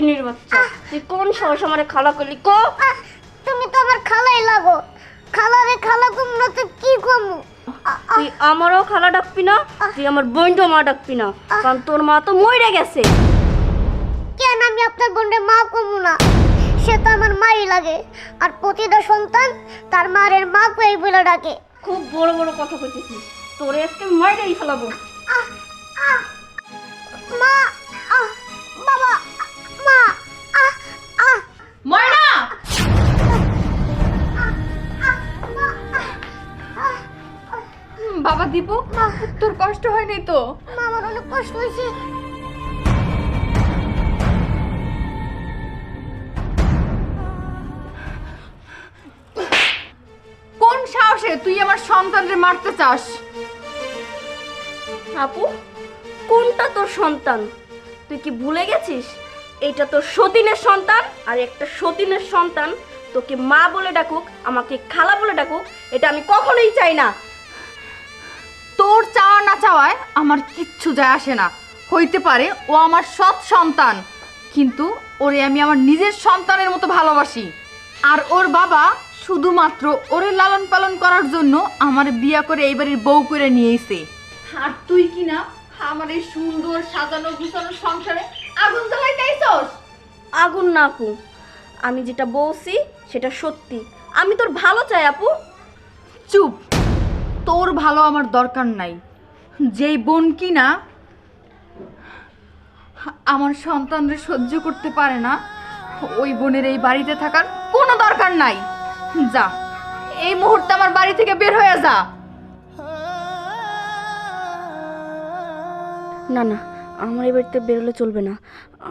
ফকিনির বাচ্চা। তুই কোন সাহস আমারে খালা করলি? কো? তুমি তো আমার খালাই লাগো। খালারে খালা কম না তো কি কমু তুই আমারও খালা ডাকবি না তুই আমার বোনটাও মা ডাকবি না কারণ তোর মা তো মরে গেছে। কেন আমি আপনার বোনের মা কমু না? সে তো আমার মাই লাগে। আর প্রতিটা সন্তান তার মায়ের মা কই বলে ডাকে। খুব বড় বড় কথা কইতেছিস তোরে আজকে মাইরাই ফেলাবো। মা বাবা। মা আহ, আহ, ময়না! বাবা দীপু তোর কষ্ট হয়নি তো? আমার অনেক কষ্ট হয়েছে। কোন সাহসে তুই আমার সন্তানরে মারতে চাস? আপু কোনটা তোর সন্তান? তুই কি ভুলে গেছিস? এইটা তো সতীনের সন্তান, আর একটা সতীনের সন্তান তোকে মা বলে ডাকুক, আমাকে খালা বলে ডাকুক, এটা আমি কখনোই চাই না। তোর চাওয়া না চাওয়ায় আমার কিচ্ছু যায় আসে না। হইতে পারে ও আমার সৎ সন্তান, কিন্তু ওরে আমি আমার নিজের সন্তানের মতো ভালোবাসি। আর ওর বাবা শুধুমাত্র ওরে লালন পালন করার জন্য আমার বিয়া করে এই বাড়ির বউ করে নিয়েছে আর তুই কি না আমার এই সুন্দর সাজানো গুছানো সংসারে আগুন জ্বালাইতেইছস আগুন না আপু। আমি যেটা বলছি সেটা সত্যি। আমি তোর ভালো চাই আপু। চুপ। তোর ভালো আমার দরকার নাই। যেই বোন কি না আমার সন্তানরে সহ্য করতে পারে না ওই বোনের এই বাড়িতে থাকার কোনো দরকার নাই। যা এই মুহূর্তে আমার বাড়ি থেকে বের হয়ে যা। না না। আমার এই বাড়িতে বেরোলে চলবে না।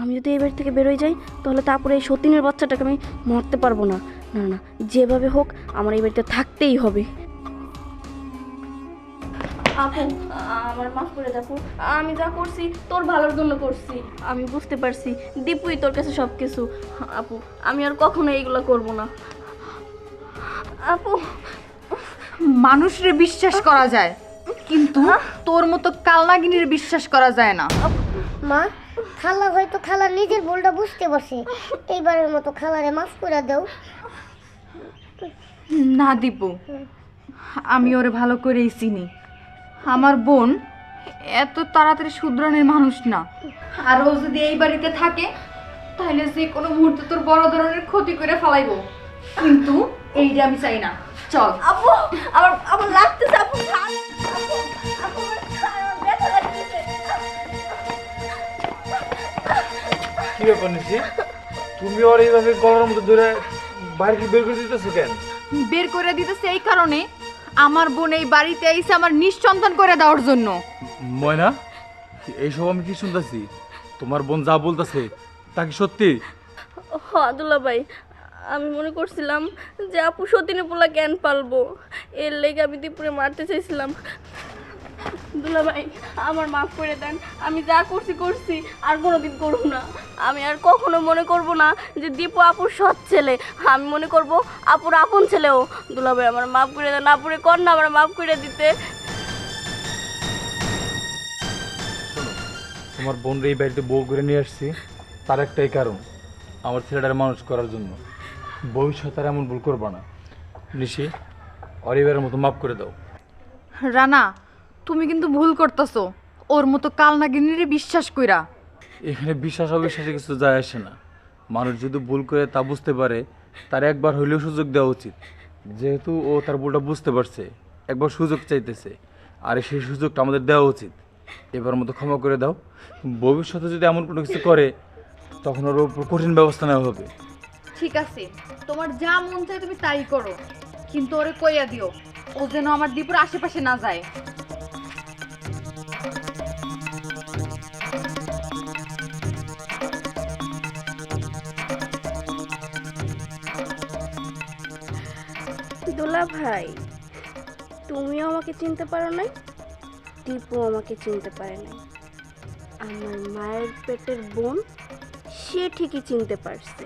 আমি যদি এই বাড়ি থেকে বেরোয় যাই তাহলে তারপরে এই সতীনের বাচ্চাটাকে আমি মারতে পারব না। না না যেভাবে হোক আমার এই বাড়িতে থাকতেই হবে। আপু আমার মাফ করে দেখো আমি যা করছি তোর ভালোর জন্য করছি। আমি বুঝতে পারছি দীপুই তোর কাছে সব কিছু আপু আমি আর কখনো এইগুলো করব না। আপু মানুষরে বিশ্বাস করা যায়। কিন্তু তোর মতো কালনাগিনীর বিশ্বাস করা যায় না। মা খালা হয়তো খালা নিজের ভুলটা বুঝতে পারছে। এইবারের মতো খালারে মাফ করে দাও। না দীপু আমি ওরে ভালো করেই চিনি। আমার বোন এত তাড়াতাড়ি শুধরানোর মানুষ না। আর ও যদি এই বাড়িতে থাকে তাহলে যে কোনো মুহূর্তে তোর বড় ধরনের ক্ষতি করে ফেলাইবো। কিন্তু এইটা আমি চাই না। চল। আপু আমার আমার লাগতেছে আপু ব্যাপার নিশি তুমি ওর এইভাবে গলার মধ্যে ধরে বাইরে বের করে দিতেছো কেন? বের করে দিতেছে এই কারণে আমার বোন এই বাড়িতে এসে আমার নিঃসন্তান করে দেওয়ার জন্য। ময়না এইসব আমি কি শুনতেছি? তোমার বোন যা বলতেছে তা কি সত্যি? আদুল্লা ভাই আমি মনে করছিলাম যে আপু সতীনে পোলা জ্ঞান পালবো। এর লেগে আমি দীপুরে মারতে চাইছিলাম। দুলা ভাই আমার মাফ করে দেন। আমি যা করছি করছি আর কোনোদিন করব না। আমি আর কখনো মনে করব না যে দীপু আপুর সৎ ছেলে। আমি মনে করব আপুর আপন ছেলেও। দুলা ভাই আমার মাফ করে দেন আপুরে কর না আমার মাফ করে দিতে। তোমার বোন এই বাড়িতে বউ করে নিয়ে আসছি তার একটাই কারণ আমার ছেলেটার মানুষ করার জন্য। ভবিষ্যতে আর এমন ভুল করবা না। নিশি অরিবারের মতো মাফ করে দাও। রানা তুমি কিন্তু ভুল করতেছো। ওর মতো কালনাগিনীরে বিশ্বাস কইরা। এখানে বিশ্বাস অবিশ্বাসে কিছু যায় আসে না। মানুষ যদি ভুল করে তা বুঝতে পারে তার একবার হইলেও সুযোগ দেওয়া উচিত। যেহেতু ও তার ভুলটা বুঝতে পারছে একবার সুযোগ চাইতেছে আর সেই সুযোগটা আমাদের দেওয়া উচিত। এবার মতো ক্ষমা করে দাও। ভবিষ্যতে যদি এমন কোনো কিছু করে তখন ওর উপর কঠিন ব্যবস্থা নেওয়া হবে। ঠিক আছে তোমার যা মন চায় তুমি তাই করো। কিন্তু ওরে কইয়া দিও ও যেন আমার দীপুর আশেপাশে না যায়। দোলা ভাই? তুমিও আমাকে চিনতে পারো নাই? টিপু আমাকে চিনতে পারে নাই। আমার মায়ের পেটের বোন, সে ঠিকই চিনতে পারছে।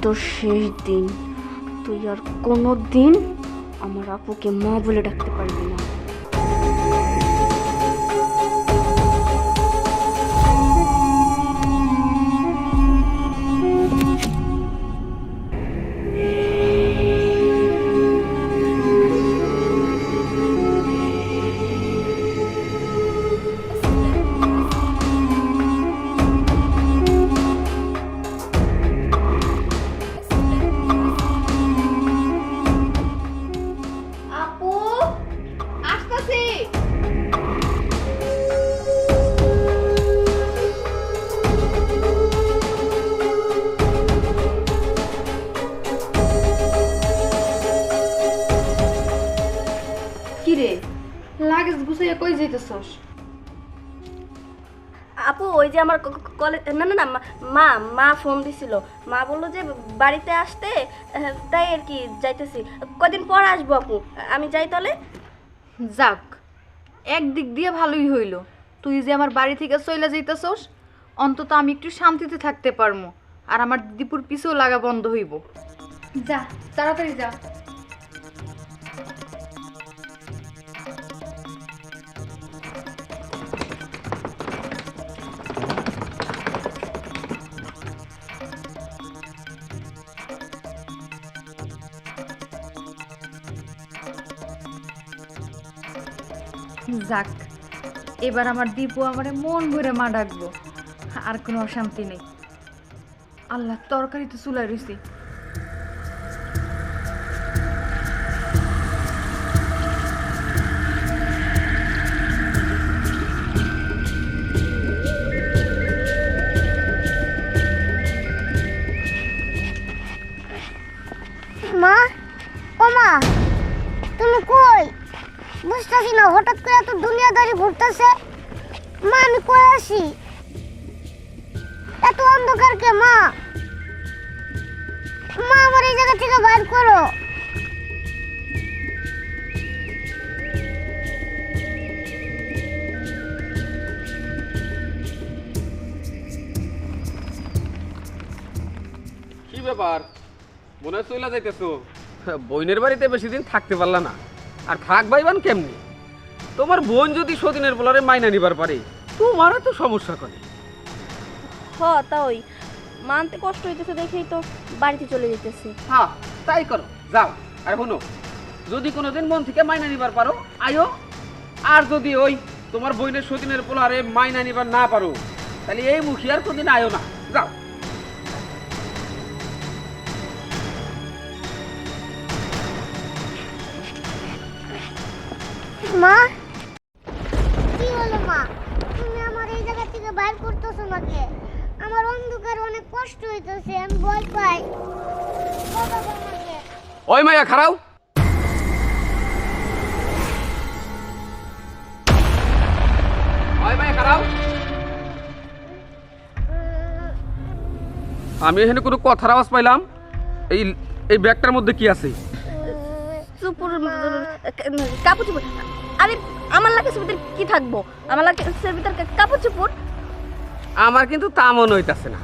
আজকেই তো শেষ দিন। তুই আর কোনো দিন আমার আপুকে মা বলে ডাকতে পারবি না। যাইতেছস আপু ওই যে আমার কলেজ না না না মা- মা ফোন দিছিল। মা বলল যে বাড়িতে আসতে তাই আর কি যাইতেছি। কদিন পর আসব আপু? আমি যাই তাহলে? যাক একদিক দিয়ে ভালোই হইল। তুই যে আমার বাড়ি থেকে চলে যাইতেছস অন্তত আমি একটু শান্তিতে থাকতে পারব আর আমার দিদিপুর পিছেও লাগা বন্ধ হইব। যা তাড়াতাড়ি যা। যাক, এবার আমার দীপু আমারে মন ভরে মা ডাকবো। আর কোনো অশান্তি নেই। আল্লাহ তরকারি তো চুলাই রয়েছি দুনিয়াদারি ঘুরতেছে, মা, আমি কই আসি এত অন্ধকার কে, মা? মা, আমার এই জায়গা থেকে বাইর করো। বোনের বাড়িতে বেশি দিন থাকতে পারলা না। আর থাক ভাইবান কেমনি? তোমার বোন যদি সদিনের বলারে মাইনা নিবার পারে তোমারও তো সমস্যা করে। হ তা ওই মানতে কষ্ট হইতেছে দেখেই তো বাড়িতে চলে যেতেছি হ্যাঁ তাই করো যাও। আর শোনো যদি কোনোদিন মন থেকে মাইনা নিবার পারো আয়ো। আর যদি ওই তোমার বোনের সদিনের পোলারে মাইনা নিবার না পারো তাহলে এই মুখিয়ার কোনদিন আয়ো না। যাও। মা? কি হলো মা? তুমি আমার এই জায়গা থেকে বাইর করতেছো নাকি? আমার অন্ধকার অনেক কষ্ট হইতেছে আমি ভয় পাই। ওই মাইয়া খারাও। ওই মাইয়া আমি এখানে কোনো কথার আওয়াজ পাইলাম। এই এই ব্যাগটার মধ্যে কি আছে? চুপুর কাপড় চুপুর। আরে আমার লাগেজের ভিতরে কি থাকব? আমার লাগেজের ভিতরে কাপড় চুপুর আমার কিন্তু তা মনে হইতাছে না।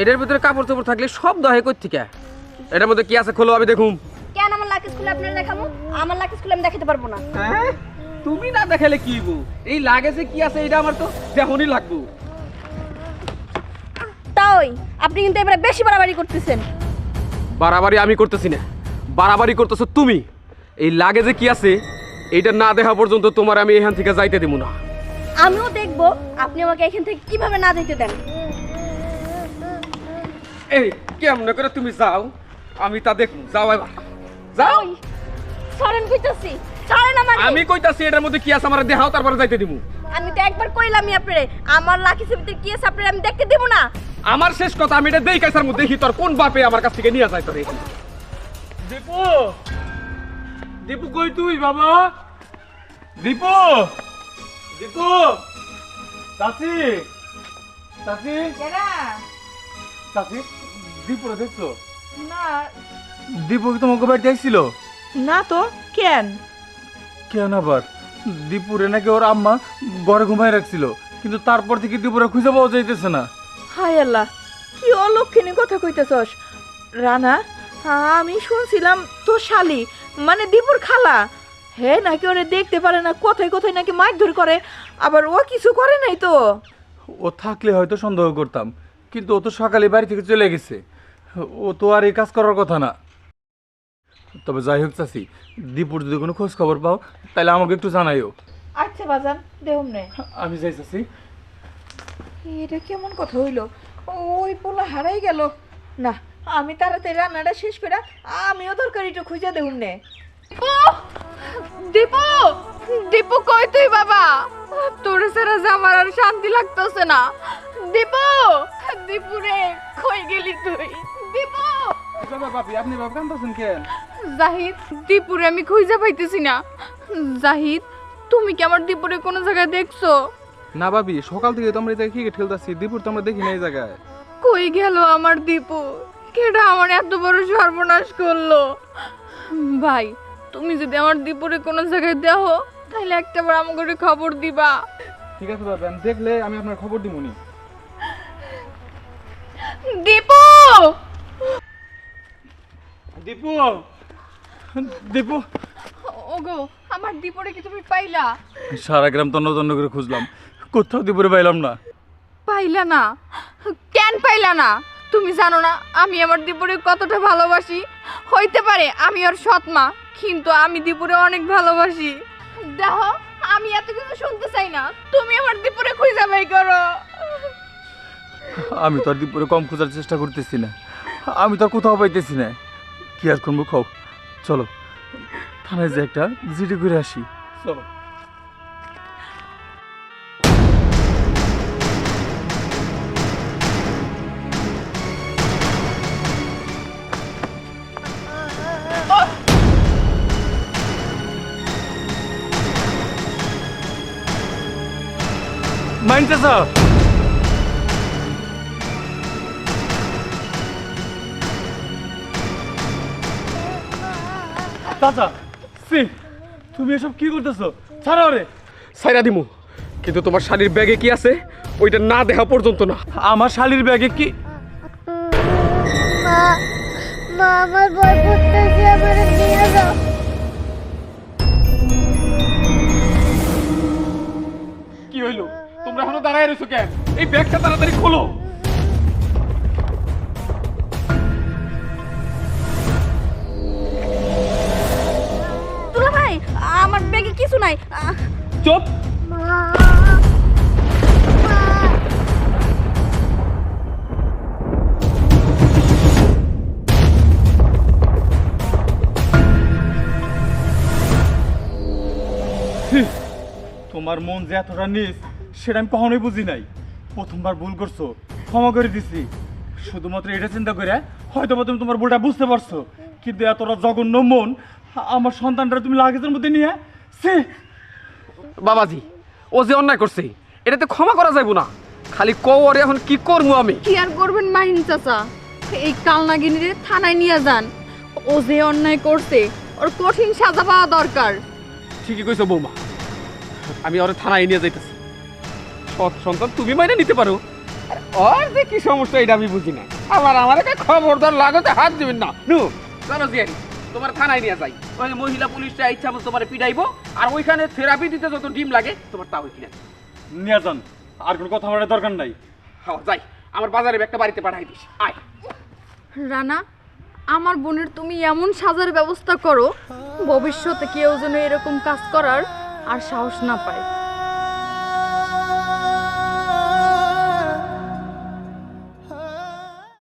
এটার ভিতরে কাপড় চোপড় থাকলে সব দহে কই থেকে এটার মধ্যে কি আছে খোলো আমি দেখুম। কেন আমার লাগেজ খুলে আপনারা দেখাবো? আমার লাগেজ খুলে আমি দেখাতে পারব না। হ্যাঁ? তুমি না দেখালে কি হইবো? এই লাগেজে কি আছে এটা আমার তো দেহনই লাগবো। তাই আপনি কিন্তু এবারে বেশি বাড়াবাড়ি করতেছেন। বাড়াবাড়ি আমি করতেছি না। বাড়াবাড়ি করতেছো তুমি। এই লাগেজে কি আছে এইটা না দেখা পর্যন্ত তোমার আমি এখান থেকে যাইতে দেবো না। আমিও দেখব আপনি আমাকে এখান থেকে কীভাবে না যেতে দেন। এই কেমনে করে তুমি যাও? আমি তা দেখব। যাও এবার। যাও। ওই সরেন কইতাছি। সরেন আমার আমি কইতাছি এটার মধ্যে কি আছে আমার দেখাও তারপরে যাইতে দিবো আমি তো একবার কইলামই আপনারে আমার লাগেজের ভিতরে কি আছে আপনারে আমি দেখতে দেব না। আমার শেষ কথা আমি এটা দেই কাইসার মধ্যে দেখি তোর কোন বাপে আমার কাছ থেকে নিয়ে যায় তোর। এখানে দীপু কই তুই বাবা? দীপু! দীপু! চাচি! চাচি! চাচি দীপুরে দেখছ? না। দীপু কি তোমাকে বাড়িতে আসছিল না তো কেন? কেন আবার? দীপুরে নাকি ওর আম্মা ঘরে ঘুমাই রাখছিল কিন্তু তারপর থেকে দীপুরে খুঁজে পাওয়া যাইতেছে না। হায় আল্লাহ কি অলক্ষিনী কথা কইতেছস? রানা আমি শুনছিলাম তো শালি মানে দীপুর খালা? হে নাকি ওরে দেখতে পারে না কোথায় কোথায় নাকি মারধর করে আবার ও কিছু করে নাই তো? ও থাকলে হয়তো সন্দেহ করতাম কিন্তু ও তো সকালে বাড়ি থেকে চলে গেছে। ও তো আর এই কাজ করার কথা না। তবে যাই হোক চাষি দীপুর যদি কোনো খোঁজ খবর পাও তাহলে আমাকে একটু জানাইও। আচ্ছা বাজান দেহম নে। আমি যাই চাষি এটা কেমন কথা হইল? ওই পোলা হারাই গেল। না আমি তাড়াতাড়ি রান্নাটা শেষ করে আমিও তরকারিটা খুঁজে দেহুম নে। দীপু দীপু কই তুই বাবা? তোর সারা যে আমার আর শান্তি লাগতেছে না। দীপু দীপু রে কই গেলি তুই? দীপু! বাপি আপনি বাপ কান্দাছেন কেন? জাহিদ দীপুরে আমি খুঁজে পাইতেছি না। জাহিদ তুমি কি আমার দীপুরে কোনো জায়গায় দেখছ? না ভাবি সকাল থেকে তো আমরা এই জায়গায় ক্রিকেট খেলতেছি দুপুর তো আমরা দেখি না এই জায়গায়। কই গেল আমার দীপু? কেডা আমার এত বড় সর্বনাশ করল? ভাই তুমি যদি আমার দীপুরে কোনো জায়গায় দেহ তাহলে একটাবার আমাকে খবর দিবা। ঠিক আছে আমি দেখলে আমি আপনার খবর দিব নি দীপু! দীপু! দীপু! ওগো আমার দীপুরে কি তুমি পাইলা? সারা গ্রাম তন্ন তন্ন করে খুঁজলাম। কোথাও দীপুরে পাইলাম না। পাইলা না? কেন পাইলা না? তুমি জানো না আমি আমার দীপুরে কতটা ভালোবাসি। হইতে পারে আমি ওর সৎ মা কিন্তু আমি দীপুরে অনেক ভালোবাসি। দেখো আমি এত কিছু শুনতে চাই না। তুমি আমার দীপুরে খুঁজে বাই করো। আমি তো আর দীপুরে কম খোঁজার চেষ্টা করতেছি না। আমি তো আর কোথাও পাইতেছি না। কি আর করব খাও চলো থানায় যে একটা জিডি করে আসি। চলো। মাইনতেছ চাচা সি তুমি এসব কি করতেছো? ছাড়াও রে সাইরা দিমু। কিন্তু তোমার শাড়ির ব্যাগে কি আছে? ওইটা না দেখা পর্যন্ত না। আমার শালির ব্যাগে কি? মা মা আমার ভয় করতেছে আমার নিয়ে যাও। কি হইল? তোমরা এখনও দাঁড়ায় রয়েছো কেন? এই ব্যাগটা তাড়াতাড়ি খোলো। দুলা ভাই আমার ব্যাগে কিছু নাই। চুপ। তোমার মন যে এতটা নিস সেটা আমি কখনোই বুঝি নাই। প্রথমবার ভুল করছ ক্ষমা করে দিছি। শুধুমাত্র এটা চিন্তা করে হয়তো বা তুমি তোমার ভুলটা বুঝতে পারছ কিন্তু এতটা জঘন্য মন আমার সন্তানটা তুমি লাগেজের মধ্যে নিয়ে সে বাবাজি ও যে অন্যায় করছে এটাতে ক্ষমা করা যাইব না। খালি কও ওরে এখন কি করব আমি? কি আর করবেন মাহিন চাচা? এই কালনাগিনীরে থানায় নিয়ে যান। ও যে অন্যায় করছে ওর কঠিন সাজা পাওয়া দরকার। ঠিকই কইছো বৌমা আমি ওরে থানায় নিয়ে যাইতেছি। সৎ সন্তান তুমি মাইনে নিতে পারো। আর ওর যে কি সমস্যা এটা আমি বুঝি না। আবার আমার একটা খবরদার লাগাতে হাত দিবেন না। নু চলো জিয়ারি তোমার থানায় নিয়ে যাই। ওই মহিলা পুলিশটা ইচ্ছা মতো তোমার পিটাইবো আর ওইখানে থেরাপি দিতে যত ডিম লাগে তোমার তাও কিনে নিয়ে যান আর কোনো কথা বলার দরকার নাই। হ্যাঁ যাই আমার বাজারে একটা বাড়িতে পাঠাই দিস। আয়। রানা আমার বোনের তুমি এমন সাজার ব্যবস্থা করো ভবিষ্যতে কেউ যেন এরকম কাজ করার আর সাহস না পায়।